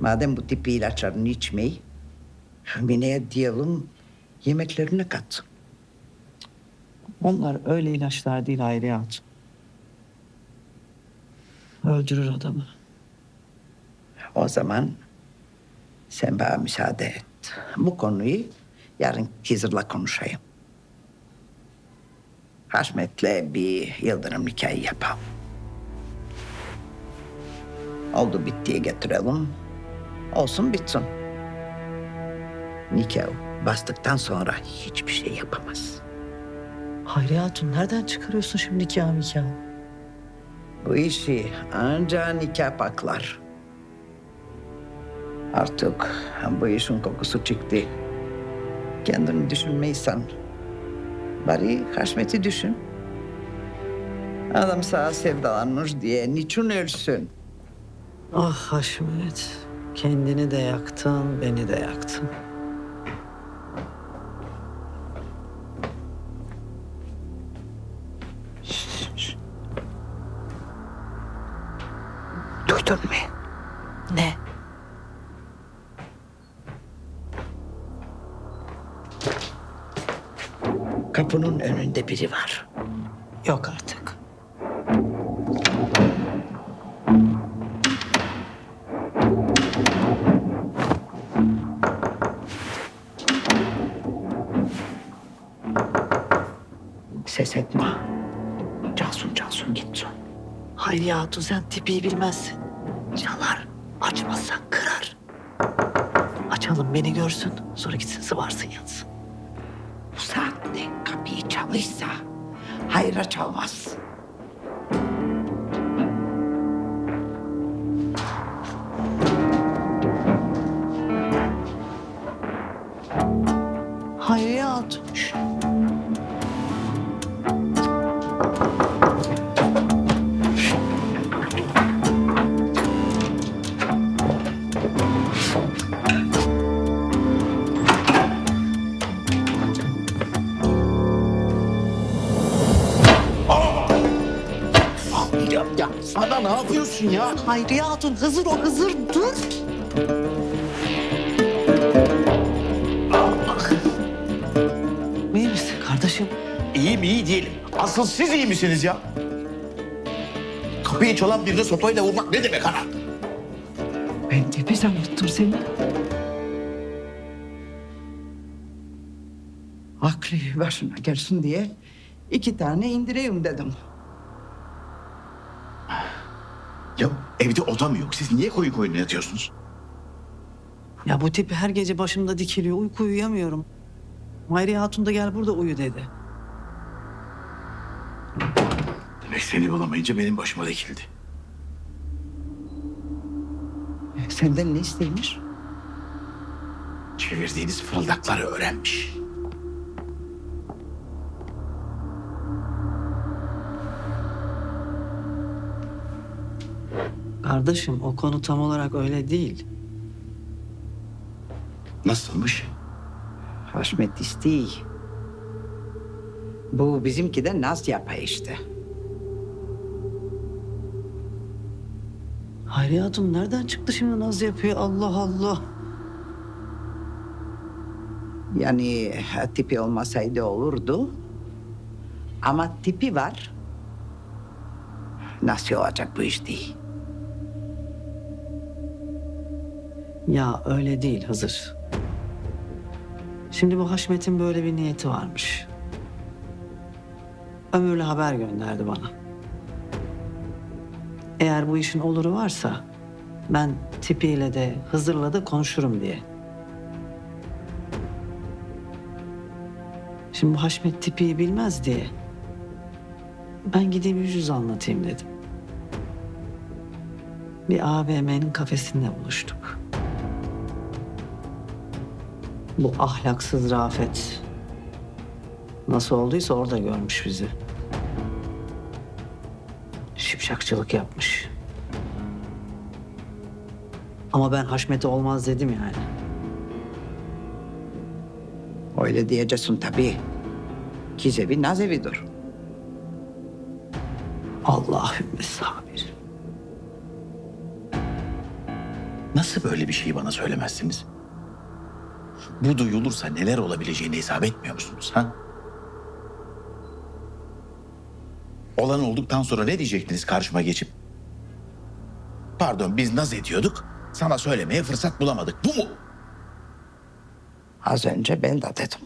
Madem bu tip ilaçlarını içmeyi, Mine'ye diyelim yemeklerine katsın. Onlar öyle ilaçlar değil Hayriye Hatun. Öldürür adamı. O zaman sen bana müsaade et. Bu konuyu yarın Hizır'la konuşayım. Haşmet'le bir yıldırım nikahı yapalım. Oldu bittiye getirelim. Olsun bitsin. Nikah bastıktan sonra hiçbir şey yapamaz. Hayriye Hatun nereden çıkarıyorsun şimdi nikah nikah? Bu işi ancak nikah paklar. Artık bu işin kokusu çıktı. Kendini düşünmeysen. Bari Haşmet'i düşün. Adam sana sevdalanmış diye niçin ölsün? Ah Haşmet. Kendini de yaktın, beni de yaktın. Duydun mu? Ne? Kapının önünde biri var. Yok artık. Ses etme. Cansun Cansun gitsin. Hayriye Hatun sen tipi bilmezsin. Çalar. Açmazsan kırar. Açalım beni görsün. Sonra gitsin sıvarsın yatsın. Bu saatte kapıyı çalırsa hayra çalmaz. Sana ne yapıyorsun ya? Hayriye Hatun Hızır o Hızır dur. İyi misin kardeşim? İyiyim iyi değilim. Asıl siz iyi misiniz ya? Kapıyı çalan birine sopayla vurmak ne demek ana? Ben tipi zannettim seni. Aklı başına gelsin diye iki tane indireyim dedim. Evde oda mı yok? Siz niye koyun koyun yatıyorsunuz? Ya bu tip her gece başımda dikiliyor. Uyku uyuyamıyorum. Hayriye Hatun da gel burada uyu dedi. Demek seni bulamayınca benim başıma dikildi. Senden ne isteymiş? Çevirdiğiniz fırıldakları öğrenmiş. Kardeşim o konu tam olarak öyle değil. Nasılmış? Haşmet istey. Bu bizimki de naz yapay işte. Hayriye Hatun nereden çıktı şimdi naz yapıyor Allah Allah. Yani tipi olmasaydı olurdu. Ama tipi var. Nasıl olacak bu iş değil. Ya öyle değil Hızır. Şimdi bu Haşmet'in böyle bir niyeti varmış. Ömürlü haber gönderdi bana. Eğer bu işin oluru varsa ben tipiyle de Hızır'la da konuşurum diye. Şimdi bu Haşmet tipiyi bilmez diye ben gideyim yüz anlatayım dedim. Bir AVM'nin kafesinde buluştuk. Bu ahlaksız Rafet nasıl olduysa orada görmüş bizi. Şipşakçılık yapmış. Ama ben Haşmet'e olmaz dedim yani. Öyle diyeceksin tabii. Kizevi naz evidir. Allahümme sabir. Nasıl böyle bir şeyi bana söylemezsiniz? Bu duyulursa neler olabileceğini hesap etmiyor musunuz ha? Olan olduktan sonra ne diyecektiniz karşıma geçip? Pardon biz naz ediyorduk. Sana söylemeye fırsat bulamadık. Bu mu? Az önce ben de dedim.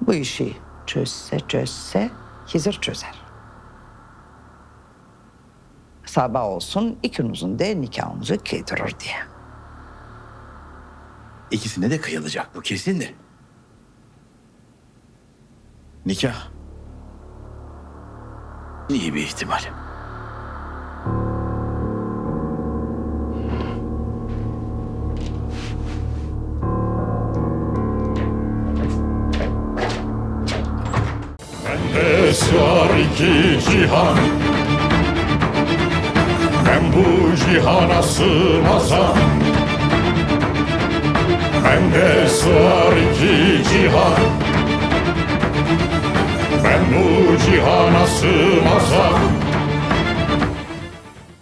Bu işi çözse çözse Hizir çözer. Sabah olsun ikinizin de nikahınızı kıydırır diye. İkisine de kıyılacak bu kesindir. Nikah. İyi bir ihtimal. Bende sığar iki cihan Ben bu cihana sığmazam Bende sığar iki cihan. Ben bu cihana sığmazam